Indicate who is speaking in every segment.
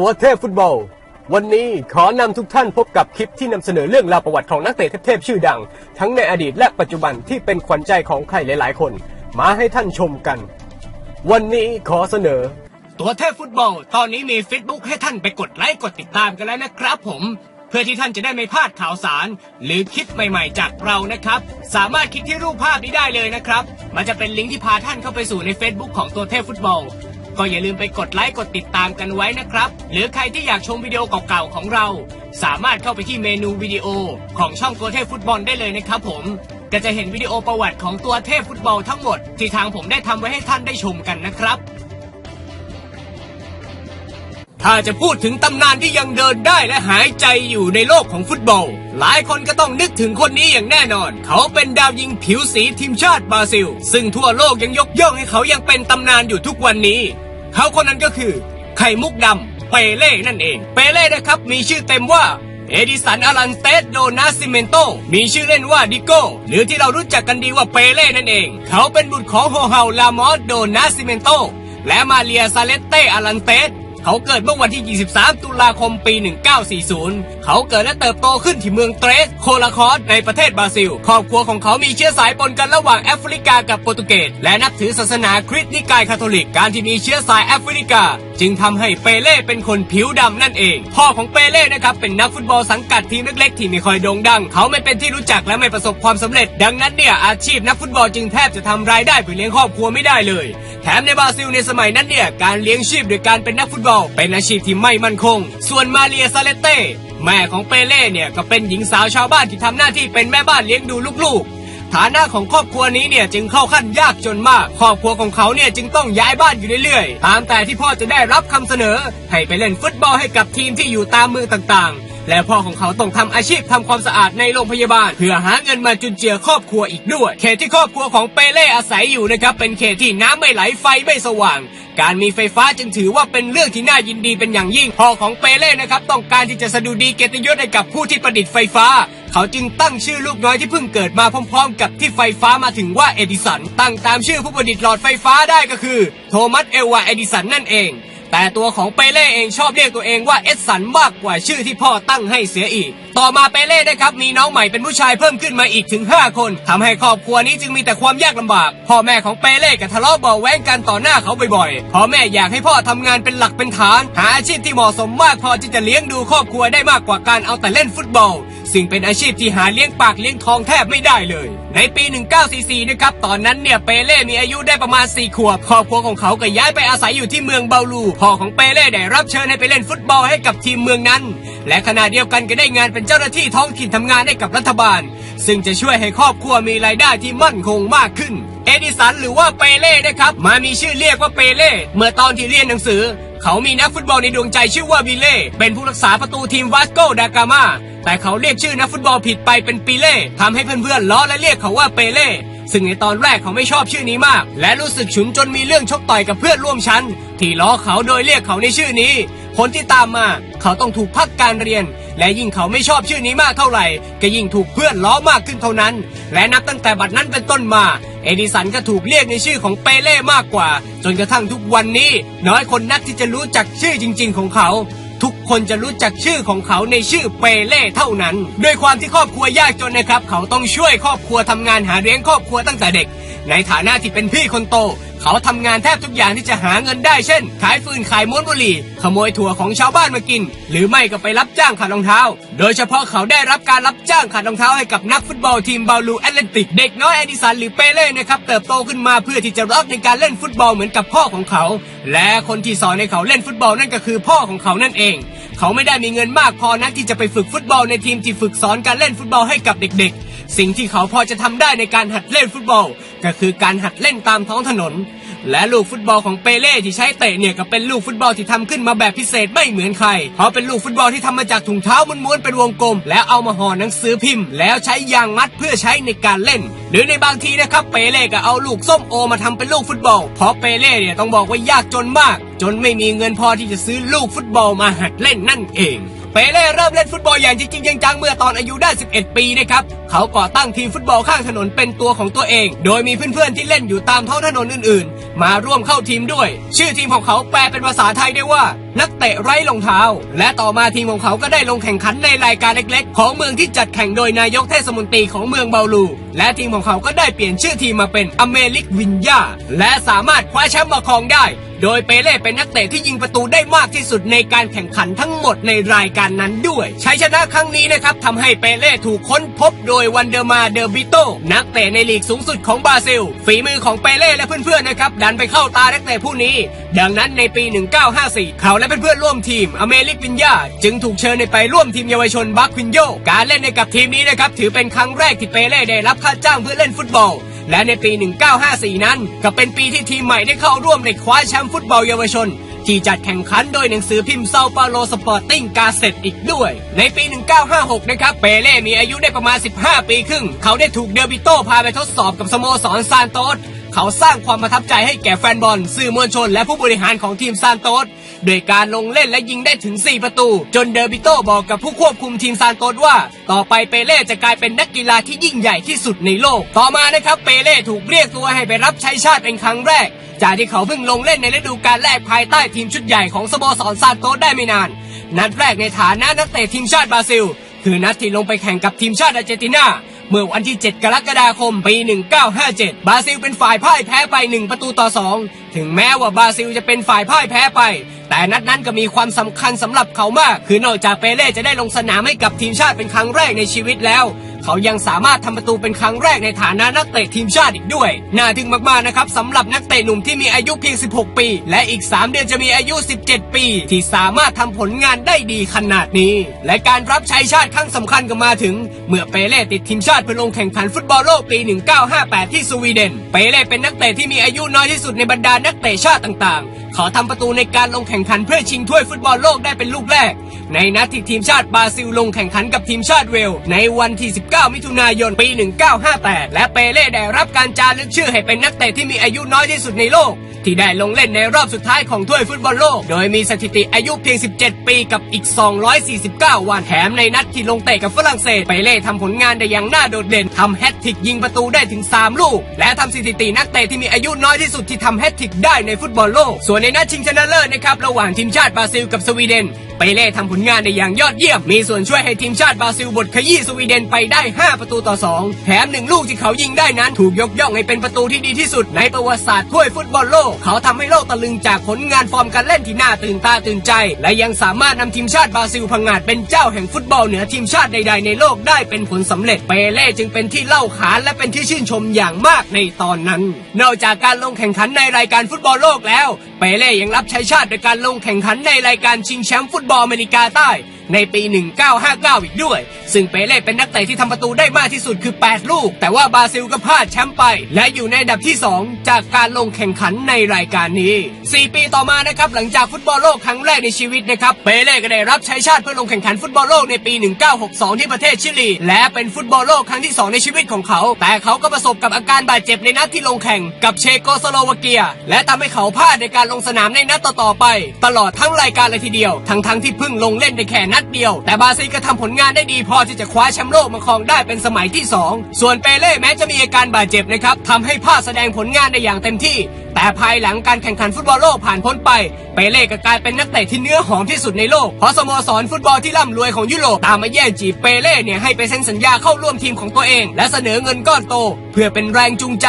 Speaker 1: ตัวเทพฟุตบอล วันนี้ขอนำทุกท่านพบกับคลิปที่นำเสนอเรื่องราวประวัติของนักเตะเทพๆชื่อดัง ทั้งในอดีตและปัจจุบันที่เป็นขวัญใจของใครหลาย ๆ คน มาให้ท่านชมกัน วันนี้ขอเสนอ
Speaker 2: ตัวเทพฟุตบอล ตอนนี้มี Facebook ให้ท่านไปกดไลค์กดติดตามกันแล้วนะครับผม เพื่อที่ท่านจะได้ไม่พลาดข่าวสาร หรือคลิปใหม่ๆ จากเรานะครับ สามารถคลิกที่รูปภาพนี้ได้เลยนะครับ มันจะเป็นลิงก์ที่พาท่านเข้าไปสู่ใน Facebook ของตัวเทพฟุตบอล ก็อย่าลืมไปกดไลค์กดติดตามกันไว้นะครับ หรือใครที่อยากชมวิดีโอเก่าๆของเรา สามารถเข้าไปที่เมนูวิดีโอของช่องตัวเทพฟุตบอลได้เลยนะครับผมก็จะเห็นวิดีโอประวัติของตัวเทพฟุตบอลทั้งหมด ที่ทางผมได้ทำไว้ให้ท่านได้ชมกันนะครับ ถ้าจะพูดถึงตำนานที่ยังเดินได้และหายใจอยู่ในโลกของฟุตบอล หลายคนก็ต้องนึกถึงคนนี้อย่างแน่นอน เขาเป็นดาวยิงผิวสีทีมชาติบราซิล ซึ่งทั่วโลกยังยกย่องให้เขายังเป็นตำนานอยู่ทุกวันนี้ เขาคนนั้นก็คือ ไข่มุกดำเปเล่นั่นเอง เปเล่นะครับมีชื่อเต็มว่าเอดิสันอลันเตสโดนาซิเมนโต มีชื่อเล่นว่าดิโก้ หรือที่เรารู้จักกันดีว่าเปเล่นั่นเอง เขาเป็นบุตรของโฮเฮาลามอสโดนาซิเมนโต และมาเรียซาเลตเตอลันเตส เขาเกิดเมื่อวันที่ 23 ตุลาคมปี 1940 เขาเกิดและเติบโตขึ้นที่เมืองเตรส โคลาคอสในประเทศบราซิล ครอบครัวของเขามีเชื้อสายปนกันระหว่างแอฟริกากับโปรตุเกส และนับถือศาสนาคริสต์นิกายคาทอลิก การที่มีเชื้อสายแอฟริกา จึงทำให้เปเล่เป็นคนผิวดำนั่นเอง พ่อของเปเล่นะครับเป็นนักฟุตบอลสังกัดทีมเล็กๆ ที่ไม่ค่อยโด่งดัง เขาไม่เป็นที่รู้จักและไม่ประสบความสำเร็จ ดังนั้นเนี่ยอาชีพนักฟุตบอลจึงแทบจะทำรายได้เพื่อเลี้ยงครอบครัวไม่ได้เลย แถมในบราซิลในสมัยนั้นเนี่ยการเลี้ยงชีพโดยการเป็นนักฟุตบอลเป็นอาชีพที่ไม่มั่นคง ส่วนมาเรียซาเลเต้ แม่ของเปเล่เนี่ยก็เป็นหญิงสาวชาวบ้านที่ทำหน้าที่เป็นแม่บ้านเลี้ยงดูลูกๆ ฐานะของครอบครัวนี้เนี่ยจึงเข้าขั้นยากจนมาก ครอบครัวของเขาเนี่ยจึงต้องย้ายบ้านอยู่เรื่อยๆ ตามแต่ที่พ่อจะได้รับคำเสนอ ให้ไปเล่นฟุตบอลให้กับทีมที่อยู่ตามเมืองต่างๆ และพ่อของเขาต้องทำอาชีพทำความสะอาดในโรงพยาบาล เพื่อหาเงินมาจุนเจือครอบครัวอีกด้วย เขตที่ครอบครัวของเปเล่อาศัยอยู่นะครับเป็นเขตที่น้ำไม่ไหลไฟไม่สว่าง การมีไฟฟ้าจึงถือว่าเป็นเรื่องที่น่ายินดีเป็นอย่างยิ่ง พ่อของเปเล่นะครับต้องการที่จะสะดุดีเกียรติยศให้กับผู้ที่ประดิษฐ์ไฟฟ้าเขาจึงตั้งชื่อลูกน้อยที่เพิ่งเกิดมาพร้อม ๆ กับที่ไฟฟ้ามาถึงว่าเอดิสัน ตั้งตามชื่อผู้ประดิษฐ์หลอดไฟฟ้าได้ก็คือ โทมัสเอลวาเอดิสันนั่นเอง แต่ตัวของเปเล่เองชอบเรียกตัวเองว่าเอดสันมากกว่าชื่อที่พ่อตั้งให้เสียอีก ต่อมาเปเล่นะครับมีน้องใหม่เป็นผู้ชายเพิ่มขึ้นมาอีกถึง 5 คนทำให้ครอบครัวนี้จึงมีแต่ความยากลำบาก พ่อแม่ของเปเล่ก็ทะเลาะเบาแว้งกันต่อหน้าเขาบ่อยๆพ่อแม่อยากให้พ่อทำงานเป็นหลักเป็นฐาน หาอาชีพที่เหมาะสมมากพอที่จะเลี้ยงดูครอบครัวได้มากกว่าการเอาแต่เล่นฟุตบอล ซึ่งเป็นอาชีพที่หาเลี้ยงปากเลี้ยงทองแทบไม่ได้เลย ในปี 1944 นะครับ ตอนนั้นเนี่ยเปเล่มีอายุได้ประมาณ 4 ขวบ ครอบครัวของเขาก็ย้ายไปอาศัยอยู่ที่เมืองเบาลู พ่อของเปเล่ได้รับเชิญให้ไปเล่นฟุตบอลให้กับทีมเมืองนั้น และขณะเดียวกันก็ได้งานเป็นเจ้าหน้าที่ท้องถิ่นทำงานให้กับรัฐบาล ซึ่งจะช่วยให้ครอบครัวมีรายได้ที่มั่นคงมากขึ้น เอดิสันหรือว่าเปเล่นะครับ มามีชื่อเรียกว่าเปเล่ เมื่อตอนที่เรียนหนังสือ เขามีนักฟุตบอลในดวงใจชื่อว่าวิเล่ เป็นผู้รักษาประตูทีมวาสโกดากามา แต่เขาเรียกชื่อนักฟุตบอลผิดไปเป็นปีเล่ทำให้เพื่อนๆล้อและเรียกเขาว่าเปเล่ซึ่งในตอนแรกเขาไม่ชอบชื่อนี้มาก และรู้สึกฉุนจนมีเรื่องชกต่อยกับเพื่อนร่วมชั้น ที่ล้อเขาโดยเรียกเขาในชื่อนี้ ผลที่ตามมาเขาต้องถูกพักการเรียน และยิ่งเขาไม่ชอบชื่อนี้มากเท่าไหร่ ก็ยิ่งถูกเพื่อนล้อมากขึ้นเท่านั้น และนับตั้งแต่บัดนั้นเป็นต้นมา เอดิสันก็ถูกเรียกในชื่อของเปเล่มากกว่า จนกระทั่งทุกวันนี้ น้อยคนนักที่จะรู้จักชื่อจริง ๆ ของเขา ทุกคนจะรู้จักชื่อของเขาในชื่อเปเล่เท่านั้นด้วยความที่ครอบครัวยากจนนะครับ เขาต้องช่วยครอบครัวทำงานหาเลี้ยงครอบครัวตั้งแต่เด็ก ในฐานะที่เป็นพี่คนโต เขาทำงานแทบทุกอย่างที่จะหาเงินได้เช่น ขายฟืนขายม้วนบุหรี่ ขโมยถั่วของชาวบ้านมากิน หรือไม่ก็ไปรับจ้างขัดรองเท้า โดยเฉพาะเขาได้รับการรับจ้างขัดรองเท้าให้กับนักฟุตบอลทีมบาลูแอตเลนติก เด็กน้อยเอดิสันหรือเปเล่นะครับเติบโตขึ้นมาเพื่อที่จะรักในการเล่นฟุตบอลเหมือนกับพ่อของเขา และคนที่สอนให้เขาเล่นฟุตบอลนั่นก็คือพ่อของเขานั่นเองเขาไม่ได้มีเงินมากพอนะที่จะไปฝึกฟุตบอลในทีมที่ฝึกสอนการเล่นฟุตบอลให้กับเด็กๆ สิ่งที่เขาพอจะทำได้ในการหัดเล่นฟุตบอล ก็คือการหัดเล่นตามท้องถนน และลูกฟุตบอลของเปเล่ที่ใช้เตะเนี่ยก็เป็นลูกฟุตบอลที่ทำขึ้นมาแบบพิเศษไม่เหมือนใคร เพราะเป็นลูกฟุตบอลที่ทำมาจากถุงเท้าม้วนๆเป็นวงกลม แล้วเอามาห่อหนังสือพิมพ์ แล้วใช้ยางมัดเพื่อใช้ในการเล่น หรือในบางทีนะครับเปเล่ก็เอาลูกส้มโอมาทำเป็นลูกฟุตบอล เพราะเปเล่เนี่ยต้องบอกว่ายากจนมาก จนไม่มีเงินพอที่จะซื้อลูกฟุตบอลมาหัดเล่นนั่นเอง เปเล่เริ่มเล่นฟุตบอลอย่างจริงๆจังๆเมื่อตอนอายุได้ 11 ปีนะครับเขาก่อตั้งทีมฟุตบอลข้างถนนเป็นตัวของตัวเอง โดยมีเพื่อนๆที่เล่นอยู่ตามท้องถนนอื่นๆ มาร่วมเข้าทีมด้วย ชื่อทีมของเขาแปลเป็นภาษาไทยได้ว่า นักเตะไร้รองเท้า และต่อมาทีมของเขาก็ได้ลงแข่งขันในรายการเล็กๆ ของเมืองที่จัดแข่งโดยนายกเทศมนตรีของเมืองเบาลู และทีมของเขาก็ได้เปลี่ยนชื่อทีมมาเป็นอเมริกวินยาและสามารถคว้าแชมป์มาครองได้ โดยเปเล่เป็นนักเตะที่ยิงประตูได้มากที่สุดในการแข่งขันทั้งหมดในรายการนั้นด้วย ชัยชนะครั้งนี้นะครับทำให้เปเล่ถูกค้นพบโดยวันเดอร์มาเดอร์บิโตนักเตะในลีกสูงสุดของบราซิล ฝีมือของเปเล่และเพื่อนๆนะครับ ดันไปเข้าตานักเตะผู้นี้ ดังนั้นในปี 1954 เขาและเพื่อนๆร่วมทีมอเมริกวินยาจึงถูกเชิญไปร่วมทีมเยาวชนบัควินโยการเล่นในกับทีมนี้นะครับถือเป็นครั้งแรกที่เปเล่ได้รับค่าจ้างเพื่อเล่นฟุตบอลและในปี 1954 นั้น ก็เป็นปีที่ทีมใหม่ได้เข้าร่วมในคว้าแชมป์ฟุตบอลเยาวชน ที่จัดแข่งขันโดยหนังสือพิมพ์เซาเปาโลสปอร์ติ้งกาเซตอีกด้วย ในปี 1956 นะครับ เปเล่มีอายุได้ประมาณ 15 ปีครึ่ง เขาได้ถูกเดอร์บิโตพาไปทดสอบกับสโมสรซานโตสเขาสร้างความประทับใจให้แก่แฟนบอล สื่อมวลชน และผู้บริหารของทีมซานโตส โดยการลงเล่นและยิงได้ถึง 4 ประตู จนเดอร์บิโตบอกกับผู้ควบคุมทีมซานโตสว่า ต่อไปเปเล่จะกลายเป็นนักกีฬาที่ยิ่งใหญ่ที่สุดในโลก ต่อมานะครับเปเล่ถูกเรียกตัวให้ไปรับใช้ชาติเป็นครั้งแรก จากที่เขาเพิ่งลงเล่นในฤดูกาลแรกภายใต้ทีมชุดใหญ่ของสโมสรซานโตสได้ไม่นาน นัดแรกในฐานะนักเตะทีมชาติบราซิล คือนัดที่ลงไปแข่งกับทีมชาติอาร์เจนตินา เมื่อวันที่ 7 กรกฎาคม ปี 1957 บราซิลเป็นฝ่ายพ่ายแพ้ไป 1 ประตูต่อ 2 ถึงแม้ว่าบราซิลจะเป็นฝ่ายพ่ายแพ้ไป แต่นัดนั้นก็มีความสำคัญสำหรับเขามาก คือนอกจากเปเล่จะได้ลงสนามให้กับทีมชาติเป็นครั้งแรกในชีวิตแล้ว เขายังสามารถทำประตูเป็นครั้งแรกในฐานะนักเตะทีมชาติอีกด้วย น่าทึ่งมากๆนะครับสำหรับนักเตะหนุ่มที่มีอายุเพียง 16 ปี และอีก 3 เดือนจะมีอายุ 17 ปี ที่สามารถทำผลงานได้ดีขนาดนี้ และการรับใช้ชาติครั้งสำคัญก็มาถึง เมื่อเปเล่ติดทีมชาติเพื่อลงแข่งขันฟุตบอลโลกปี 1958 ที่สวีเดน เปเล่เป็นนักเตะที่มีอายุน้อยที่สุดในบรรดานักเตะชาติต่างๆ ขอทำประตูในการลงแข่งขันเพื่อชิงถ้วยฟุตบอลโลกได้เป็นลูกแรก ในนัดที่ทีมชาติบราซิลลงแข่งขันกับทีมชาติเวล ในวันที่ 19 มิถุนายน ปี 1958 และเปเล่ได้รับการจารึกชื่อให้เป็นนักเตะที่มีอายุน้อยที่สุดในโลก ที่ได้ลงเล่นในรอบสุดท้ายของถ้วยฟุตบอลโลก โดยมีสถิติอายุเพียง 17 ปีกับอีก 249 วันแถมในนัดที่ลงเตะกับฝรั่งเศสเปเล่ทำผลงานได้อย่างน่าโดดเด่นทำแฮตทริกยิงประตูได้ถึง 3 ลูก และทำสถิตินักเตะที่มีอายุน้อยที่สุดที่ทำแฮตทริกได้ในฟุตบอลโลก ส่วนในนัดชิงชนะเลิศนะครับระหว่างทีมชาติบราซิลกับสวีเดนเปเล่ทำผลงานได้อย่างยอดเยี่ยม มีส่วนช่วยให้ทีมชาติบราซิลบทขยี้สวีเดนไปได้ 5 ประตูต่อ 2 แถมหนึ่งลูกที่เขายิงได้นั้น ถูกยกย่องให้เป็นประตูที่ดีที่สุดในประวัติศาสตร์ถ้วยฟุตบอลโลกเขาทำให้โลกตะลึงจากผลงานฟอร์มการเล่นที่น่าตื่นตาตื่นใจ และยังสามารถนำทีมชาติบราซิลพังงาดเป็นเจ้าแห่งฟุตบอลเหนือทีมชาติใดๆในโลกได้เป็นผลสำเร็จเปเล่จึงเป็นที่เล่าขานและเป็นที่ชื่นชมอย่างมากในตอนนั้น นอกจากการลงแข่งขันในรายการฟุตบอลโลกแล้ว เปเล่ยังรับใช้ชาติโดยการลงแข่งขันในรายการชิงแชมป์ฟุตบอลอเมริกาใต้ ในปี 1959 อีกด้วย ซึ่งเปเล่เป็นนักเตะที่ทำประตูได้มากที่สุดคือ 8 ลูก แต่ว่าบราซิลก็พลาดแชมป์ไป และอยู่ในอันดับที่ 2 จากการลงแข่งขันในรายการนี้ 4 ปีต่อมานะครับหลังจากฟุตบอลโลกครั้งแรกในชีวิตนะครับเปเล่ก็ได้รับใช้ชาติเพื่อลงแข่งขันฟุตบอลโลกในปี 1962 ที่ประเทศชิลี และเป็นฟุตบอลโลกครั้งที่ 2 ในชีวิตของเขา แต่เขาก็ประสบกับอาการบาดเจ็บในนัดที่ลงแข่งกับเชโกสโลวาเกีย และทำให้เขาพลาดในการลงสนามในนัดต่อๆไป ตลอดทั้งรายการเลยทีเดียว ทั้งๆที่เพิ่งลงเล่นได้แค่นัดเดียว แต่บราซิลก็ทำผลงานได้ดีพอที่จะคว้าแชมป์โลกมาครองได้เป็นสมัยที่ 2 ส่วนเปเล่แม้จะมีอาการบาดเจ็บนะครับทำให้พลาดแสดงผลงานได้อย่างเต็มที่ แต่ภายหลังการแข่งขันฟุตบอลโลกผ่านพ้นไป เปเล่ก็กลายเป็นนักเตะที่เนื้อหอมที่สุดในโลกเพราะสโมสรฟุตบอลที่ร่ำรวยของยุโรปตามมาแย่งจีบเปเล่เนี่ยให้ไปเซ็นสัญญาเข้าร่วมทีมของตัวเอง และเสนอเงินก้อนโต เพื่อเป็นแรงจูงใจ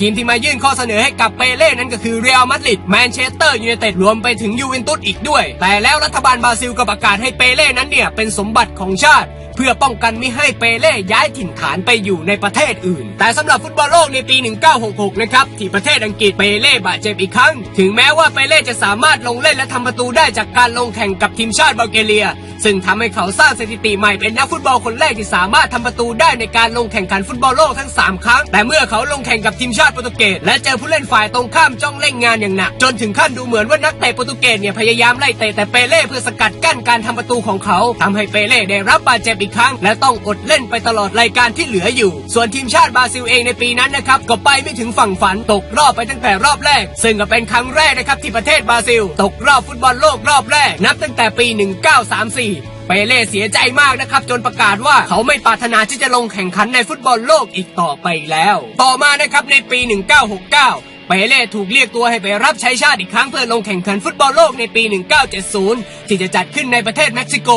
Speaker 2: ทีมที่มายื่นข้อเสนอให้กับเปเล่นั้นก็คือเรอัลมาดริดแมนเชสเตอร์ยูไนเต็ดรวมไปถึงยูเวนตุสอีกด้วย แต่แล้วรัฐบาลบราซิลก็ประกาศให้เปเล่นั้นเนี่ยเป็นสมบัติของชาติ เพื่อป้องกันไม่ให้เปเล่ย้ายถิ่นฐานไปอยู่ในประเทศอื่น แต่สำหรับฟุตบอลโลกในปี 1966 นะครับที่ประเทศอังกฤษเปเล่บาดเจ็บอีกครั้ง ถึงแม้ว่าเปเล่จะสามารถลงเล่นและทำประตูได้จากการลงแข่งกับทีมชาติบัลแกเรีย ซึ่งทำให้เขาสร้างสถิติใหม่เป็นนักฟุตบอลคนแรกที่สามารถทำประตูได้ในการลงแข่งขันฟุตบอลโลกทั้ง 3 ครั้ง แต่เมื่อเขาลงแข่งกับทีมชาติโปรตุเกสและเจอผู้เล่นฝ่ายตรงข้ามจ้องเล่นงานอย่างหนัก จนถึงขั้นดูเหมือนว่านักเตะโปรตุเกสเนี่ยพยายามไล่เตะแต่เปเล่เพื่อสกัดกั้นการทำประตูของเขาทำให้เปเล่ได้รับบาดเจ็บอีกครั้ง และต้องอดเล่นไปตลอดรายการที่เหลืออยู่ ส่วนทีมชาติบราซิลเองในปีนั้นนะครับก็ไปไม่ถึงฝั่งฝันตกรอบไปตั้งแต่รอบแรก ซึ่งก็เป็นครั้งแรกนะครับที่ประเทศบราซิล ตกรอบฟุตบอลโลกรอบแรกนับตั้งแต่ปี 1934 เปเล่เสียใจมากนะครับ จนประกาศว่าเขาไม่ปรารถนาที่จะลงแข่งขันในฟุตบอลโลกอีกต่อไปแล้ว ต่อมานะครับในปี 1969เปเล่ถูกเรียกตัวให้ไปรับใช้ชาติอีกครั้งเพื่อลงแข่งขันฟุตบอลโลกในปี 1970 ที่จะจัดขึ้นในประเทศเม็กซิโก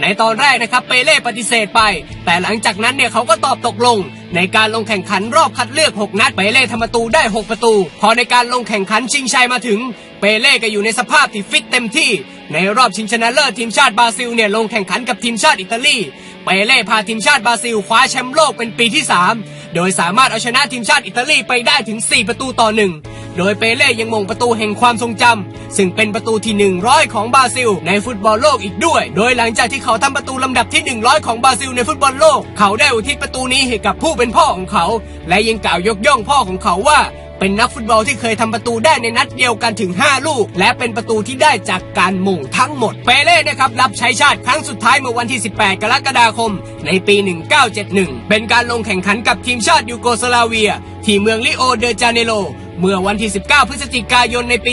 Speaker 2: ในตอนแรกนะครับเปเล่ปฏิเสธไป แต่หลังจากนั้นเนี่ยเขาก็ตอบตกลง ในการลงแข่งขันรอบคัดเลือก 6 นัดเปเล่ทำประตูได้ 6 ประตู พอในการลงแข่งขันชิงชัยมาถึง เปเล่ก็อยู่ในสภาพที่ฟิตเต็มที่ ในรอบชิงชนะเลิศทีมชาติบราซิลเนี่ยลงแข่งขันกับทีมชาติอิตาลี เปเล่พาทีมชาติบราซิลคว้าแชมป์โลกเป็นปีที่ 3 โดยสามารถเอาชนะทีมชาติอิตาลีไปได้ถึง 4 ประตูต่อหนึ่งโดยเปเล่ยังมงประตูแห่งความทรงจำซึ่งเป็นประตูที่ 100 ของบราซิล ในฟุตบอลโลกอีกด้วย โดยหลังจากที่เขาทำประตูลำดับที่ 100 ของบราซิลในฟุตบอลโลก เขาได้อุทิศประตูนี้ให้กับผู้เป็นพ่อของเขา และยังกล่าวยกย่องพ่อของเขาว่า เป็นนักฟุตบอลที่เคยทำประตูได้ในนัดเดียวกันถึง 5 ลูก และเป็นประตูที่ได้จากการหม่งทั้งหมด เปเล่นะครับรับใช้ชาติครั้งสุดท้ายเมื่อวันที่ 18 กรกฎาคม ในปี 1971 เป็นการลงแข่งขันกับทีมชาติยูโกสลาเวีย ที่เมืองลิโอเดจาเนโร เมื่อวันที่ 19 พฤศจิกายนในปี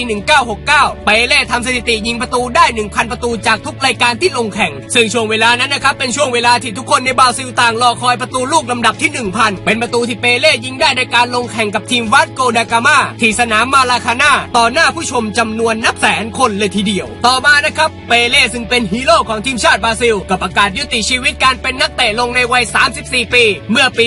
Speaker 2: 1969 เปเล่ทำสถิติยิงประตูได้ 1,000 ประตูจากทุกรายการที่ลงแข่ง ซึ่งช่วงเวลานั้นนะครับ เป็นช่วงเวลาที่ทุกคนในบราซิลต่างรอคอยประตูลูกลำดับที่ 1,000 เป็นประตูที่เปเล่ยิงได้ในการลงแข่งกับทีมวัดโกดากามาที่สนามมาลาคาน่าต่อหน้าผู้ชมจำนวนนับแสนคนเลยทีเดียว ต่อมานะครับ เปเล่ซึ่งเป็นฮีโร่ของทีมชาติบราซิลก็ประกาศยุติชีวิตการเป็นนักเตะลงในวัย 34 ปี เมื่อปี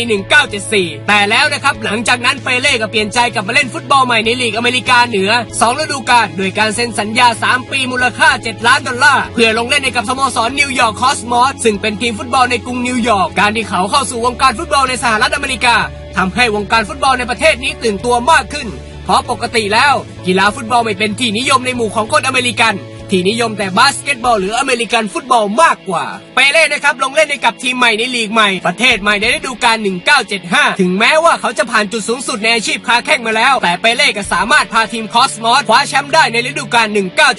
Speaker 2: 1974 แต่แล้วนะครับหลังจากนั้นเปเล่ก็เปลี่ยนใจกลับมาเล่นฟุตบอลใหม่ในลีกอเมริกาเหนือ2ฤดูกาลโดยการเซ็นสัญญา 3 ปีมูลค่า 7 ล้านดอลลาร์เพื่อลงเล่นในกับสโมสรนิวยอร์กคอสมอสซึ่งเป็นทีมฟุตบอลในกรุงนิวยอร์กการที่เขาเข้าสู่วงการฟุตบอลในสหรัฐอเมริกาทำให้วงการฟุตบอลในประเทศนี้ตื่นตัวมากขึ้น เพราะปกติแล้ว กีฬาฟุตบอลไม่เป็นที่นิยมในหมู่ของคนอเมริกัน ที่นิยมแต่บาสเกตบอลหรืออเมริกันฟุตบอลมากกว่า เปเล่นะครับลงเล่นในกับทีมใหม่ในลีกใหม่ ประเทศใหม่ในฤดูกาล 1975 ถึงแม้ว่าเขาจะผ่านจุดสูงสุดในอาชีพค้าแข่งมาแล้ว แต่เปเล่ก็สามารถพาทีมคอสมอสคว้าแชมป์ได้ในฤดูกาล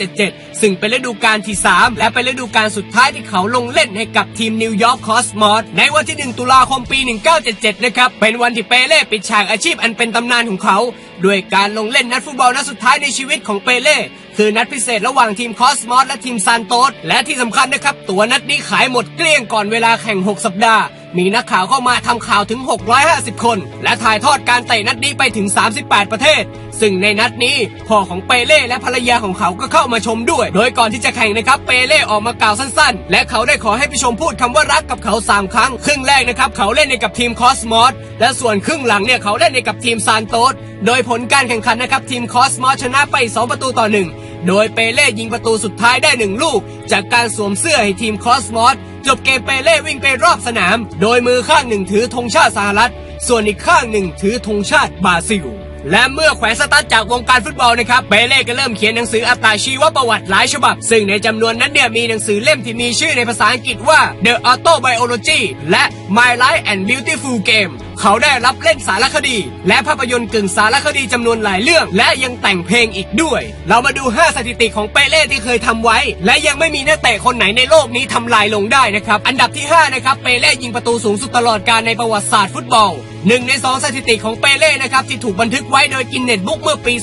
Speaker 2: 1977 ซึ่งเป็นฤดูกาลที่ 3 และเป็นฤดูกาลสุดท้ายที่เขาลงเล่นให้กับทีมนิวยอร์กคอสมอสในวันที่ 1 ตุลาคมปี 1977 นะครับเป็นวันที่เปเล่ปิดฉากอาชีพอันเป็นตำนานของเขาด้วยการลงเล่นนัดฟุตบอลนัดสุดท้ายในชีวิตของเปเล่คือนัดพิเศษระหว่างทีมคอสมอสและทีมซานโตสและที่สำคัญนะครับ ตัวนัดนี้ขายหมดเกลี้ยงก่อนเวลาแข่ง 6 สัปดาห์ มีนักข่าวเข้ามาทำข่าวถึง 650 คน และถ่ายทอดการเตะนัดนี้ไปถึง 38 ประเทศ ซึ่งในนัดนี้พ่อของเปเล่และภรรยาของเขาก็เข้ามาชมด้วย โดยก่อนที่จะแข่งนะครับเปเล่ออกมากล่าวสั้นๆ และเขาได้ขอให้ผู้ชมพูดคำว่ารักกับเขา 3 ครั้ง ครึ่งแรกนะครับเขาเล่นในกับทีมคอสมอสและส่วนครึ่งหลังเนี่ยเขาเล่นในกับทีมซานโตสโดยผลการแข่งขันนะครับทีมคอสมอสชนะไป 2 ประตูต่อหนึ่งโดยเปเล่ยิงประตูสุดท้ายได้หนึ่งลูก จากการสวมเสื้อให้ทีมคอสมอส จบเกมเปเล่วิ่งไปรอบสนาม โดยมือข้างหนึ่งถือธงชาติสหรัฐ ส่วนอีกข้างหนึ่งถือธงชาติบราซิล และเมื่อแขวนสตาร์ทจากวงการฟุตบอลนะครับ เปเล่ก็เริ่มเขียนหนังสืออัตราชีวประวัติหลายฉบับ ซึ่งในจำนวนนั้นเนี่ยมีหนังสือเล่มที่มีชื่อในภาษาอังกฤษว่า The Autobiology และ My Life and Beautiful Game เขาได้รับเล่นสารคดี และภาพยนตร์กึ่งสารคดีจำนวนหลายเรื่อง และยังแต่งเพลงอีกด้วย เรามาดู 5 สถิติของเปเล่ที่เคยทำไว้ และยังไม่มีนักเตะคนไหนในโลกนี้ทำลายลงได้นะครับ อันดับที่ 5 นะครับ เปเล่ยิงประตูสูงสุดตลอดการในประวัติศาสตร์ฟุตบอลหนึ่งในสองสถิติของเปเล่นะครับที่ถูกบันทึกไว้โดยกินเน็ตบุ๊กเมื่อปี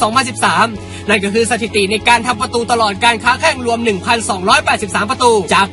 Speaker 2: 2013 นั่นก็คือสถิติในการทำประตูตลอดการค้าแข่งรวม 1,283 ประตู จาก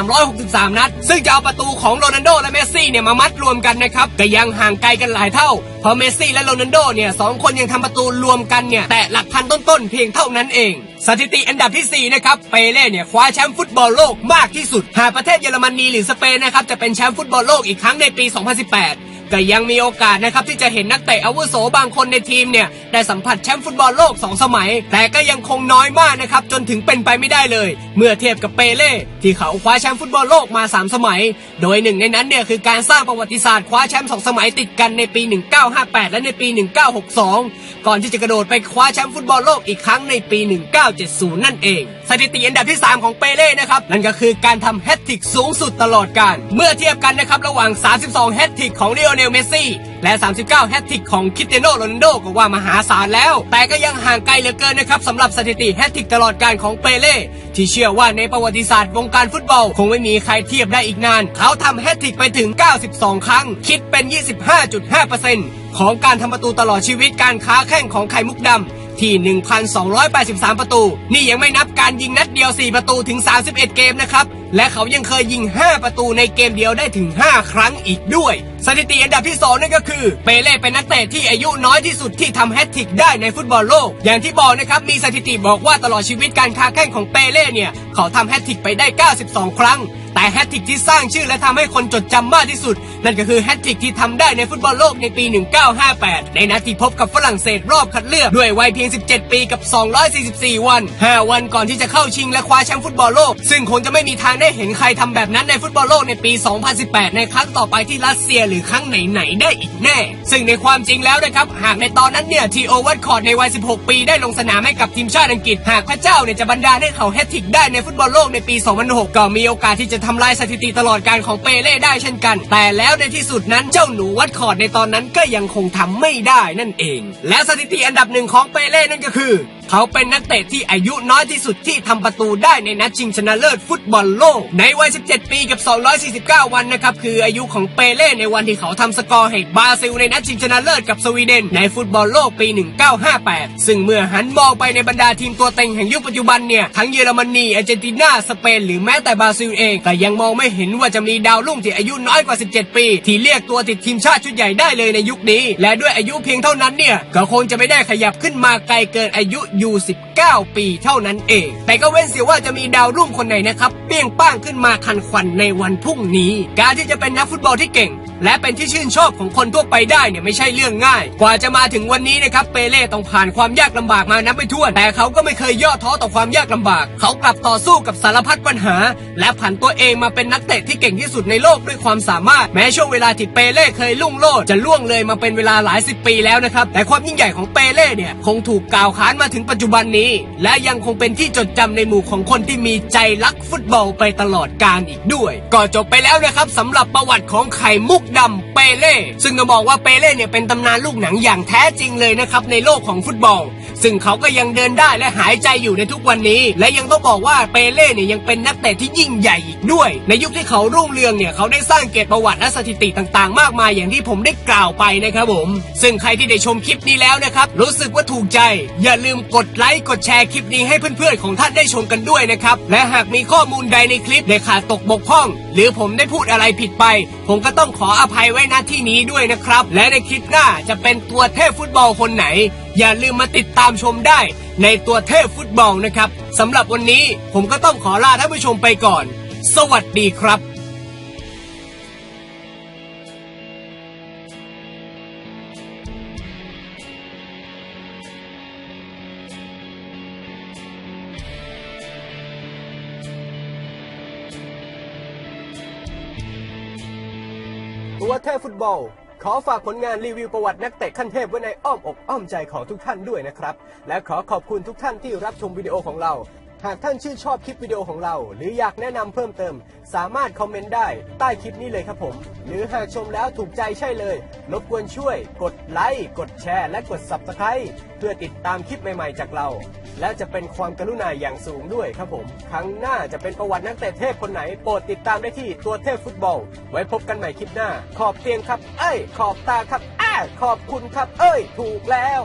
Speaker 2: 1,363 นัด ซึ่งจะเอาประตูของโรนัลโดและเมสซี่เนี่ยมามัดรวมกันนะครับก็ยัังห่างไกลกันหลายเท่า เพราะเมสซี่และโรนัลโดเนี่ยสองคนยังทำประตูรวมกันเนี่ยแต่หลักพันต้นๆเพียงเท่านั้นเอง สถิติอันดับที่ 4 นะครับ เปเล่เนี่ยคว้าแชมป์ฟุตบอลโลกมากที่สุด หากประเทศเยอรมนีหรือสเปนนะครับจะเป็นแชมป์ฟุตบอลโลกอีกครั้งในปี 2018 ก็ยังมีโอกาสนะครับที่จะเห็นนักเตะอาวุโสบางคนในทีมเนี่ยได้สัมผัสแชมป์ฟุตบอลโลก 2 สมัย แต่ก็ยังคงน้อยมากนะครับจนถึงเป็นไปไม่ได้เลย เมื่อเทียบกับเปเล่ที่เขาคว้าแชมป์ฟุตบอลโลกมา 3 สมัย โดยหนึ่งในนั้นเนี่ยคือการสร้างประวัติศาสตร์คว้าแชมป์2สมัยติดกันในปี 1958 และในปี 1962 ก่อนที่จะกระโดดไปคว้าแชมป์ฟุตบอลโลกอีกครั้งในปี 1970 นั่นเอง สถิติอันดับที่ 3 ของเปเล่นะครับนั่นก็คือการทำแฮตทริกสูงสุดตลอดการเมื่อเทียบกันนะครับระหว่าง 32 แฮตทริกของลีโอเนลเมสซี่ และ 39 แฮตทิกของคิเตโนโรนัลโดก็ว่ามหาศาลแล้ว แต่ก็ยังห่างไกลเหลือเกินนะครับสำหรับสถิติแฮตทิกตลอดการของเปเล่ที่เชื่อว่าในประวัติศาสตร์วงการฟุตบอล คงไม่มีใครเทียบได้อีกนาน เขาทำแฮตทิกไปถึง 92 ครั้ง คิดเป็น 25.5%ของการทำประตูตลอดชีวิตการค้าแข่งของไข่มุกดำที่ 1,283 ประตู นี่ยังไม่นับการยิงนัดเดียว 4 ประตูถึง 31 เกมนะครับและเขายังเคยยิง 5 ประตูในเกมเดียวได้ถึง 5 ครั้งอีกด้วย สถิติอันดับที่ 2 นั่นก็คือ เปเล่เป็นนักเตะที่อายุน้อยที่สุดที่ทำแฮตทริกได้ในฟุตบอลโลก อย่างที่บอกนะครับ มีสถิติบอกว่าตลอดชีวิตการค้าแข่งของเปเล่เนี่ย เขาทำแฮตทริกไปได้ 92 ครั้ง แต่แฮตทริกที่สร้างชื่อและทำให้คนจดจำมากที่สุด นั่นก็คือแฮตทริกที่ทำได้ในฟุตบอลโลกในปี 1958 ในนัดที่พบกับฝรั่งเศสรอบคัดเลือกด้วยวัยเพียง 17 ปีกับ 244 วัน 5 วันก่อนที่จะเข้าชิงและคว้าแชมป์ฟุตบอลโลก ซึ่งคงจะไม่มีทางได้เห็นใครทำแบบนั้นในฟุตบอลโลกในปี 2018 ในครั้งต่อไปที่รัสเซียหรือครั้งไหนๆได้อีกแน่ ซึ่งในความจริงแล้วนะครับ หากในตอนนั้นเนี่ยทีโอวัตคอร์ดในวัย 16 ปีได้ลงสนามให้กับทีมชาติอังกฤษ หากพระเจ้าเนี่ยจะบันดาให้เขาแฮตทริกได้ในฟุตบอลโลกในปี 2006 ก็มีโอกาสที่จะทำลายสถิติตลอดการของเปเล่ได้เช่นกัน แต่แล้วในที่สุดนั้นเจ้าหนูวัดคอร์ดในตอนนั้นก็ยังคงทำไม่ได้นั่นเอง และสถิติอันดับหนึ่งของเปเล่นั่นก็คือ เขาเป็นนักเตะที่อายุน้อยที่สุดที่ทำประตูได้ในนัดชิงชนะเลิศฟุตบอลโลก ในวัย 17 ปีกับ 249 วันนะครับ คืออายุของเปเล่ในวันที่เขาทำสกอร์ให้บราซิลในนัดชิงชนะเลิศกับสวีเดนในฟุตบอลโลกปี 1958 ซึ่งเมื่อหันมองไปในบรรดาทีมตัวเต็งแห่งยุคปัจจุบันเนี่ย ทั้งเยอรมนีอาร์เจนตินาสเปนหรือแม้แต่บราซิลเองก็ยังมองไม่เห็นว่าจะมีดาวรุ่งที่อายุน้อยกว่า 17 ปี ที่เรียกตัวติดทีมชาติชุดใหญ่ได้เลยในยุคนี้ และด้วยอายุเพียงเท่านั้นเนี่ยก็คงจะไม่ได้ขยับขึ้นมาไกลเกินอายุอยู่ 19 ปีเท่านั้นเอง แต่ก็เว้นเสียว่าจะมีดาวรุ่งคนไหนนะครับเปี้ยงป้างขึ้นมาคันควันในวันพรุ่งนี้ การที่จะเป็นนักฟุตบอลที่เก่ง และเป็นที่ชื่นชอบของคนทั่วไปได้เนี่ยไม่ใช่เรื่องง่าย กว่าจะมาถึงวันนี้นะครับเปเล่ต้องผ่านความยากลำบากมานับไม่ถ้วน แต่เขาก็ไม่เคยย่อท้อต่อความยากลำบาก เขากลับต่อสู้กับสารพัดปัญหา และผันตัวเองมาเป็นนักเตะที่เก่งที่สุดในโลกด้วยความสามารถ แม้ช่วงเวลาที่เปเล่เคยลุ่งโลดจะล่วงเลยมาเป็นเวลาหลายสิบปีแล้วนะครับแต่ความยิ่งใหญ่ของเปเล่เนี่ยคงถูกกล่าวขานมาถึงปัจจุบันนี้ และยังคงเป็นที่จดจำในหมู่ของคนที่มีใจรักฟุตบอลไปตลอดกาลอีกด้วย ก็จบไปแล้วนะครับสำหรับประวัติของไข่มุกดำเปเล่ ซึ่งต้องบอกว่าเปเล่เนี่ยเป็นตำนานลูกหนังอย่างแท้จริงเลยนะครับในโลกของฟุตบอล ซึ่งเขาก็ยังเดินได้และหายใจอยู่ในทุกวันนี้ และยังต้องบอกว่าเปเล่เนี่ยยังเป็นนักเตะที่ยิ่งใหญ่อีกด้วย ในยุคที่เขารุ่งเรืองเนี่ยเขาได้สร้างเกียรติประวัติและสถิติต่างๆ มากมายอย่างที่ผมได้กล่าวไปนะครับผม ซึ่งใครที่ได้ชมคลิปนี้แล้วนะครับรู้สึกว่าถูกใจ อย่าลืมกดดไลค์กดแชร์คลิปนี้ให้เพื่อนๆของท่านได้ชมกันด้วยนะครับ และหากมีข้อมูลใดในคลิปได้ขาดตกบกพร่อง หรือผมได้พูดอะไรผิดไป ผมก็ต้องขออภัยไว้ณที่นี้ด้วยนะครับ และในคลิปหน้าจะเป็นตัวเทพฟุตบอลคนไหน อย่าลืมมาติดตามชมได้ ในตัวเทพฟุตบอลนะครับสำหรับวันนี้ผมก็ต้องขอลาท่านผู้ชมไปก่อน สวัสดีครับ
Speaker 1: เทพฟุตบอล ขอฝากผลงานรีวิวประวัตินักเตะขั้นเทพไว้ในอ้อมอกอ้อมใจของทุกท่านด้วยนะครับ และขอขอบคุณทุกท่านที่รับชมวิดีโอของเรา หากท่านชื่นชอบคลิปวิดีโอของเรา หรืออยากแนะนำเพิ่มเติม สามารถคอมเมนต์ได้ใต้คลิปนี้เลยครับผม หรือหากชมแล้วถูกใจใช่เลย รบกวนช่วย กดไลค์ กดแชร์ และกด Subscribe เพื่อติดตามคลิปใหม่ๆจากเรา และจะเป็นความกรุณาอย่างสูงด้วยครับผม ครั้งหน้าจะเป็นประวัตินักเตะเทพคนไหน โปรดติดตามได้ที่ตัวเทพฟุตบอล ไว้พบกันใหม่คลิปหน้า ขอบเตียงครับ เอ้ย ขอบตาครับอ้าขอบคุณครับ เอ้ย ถูกแล้ว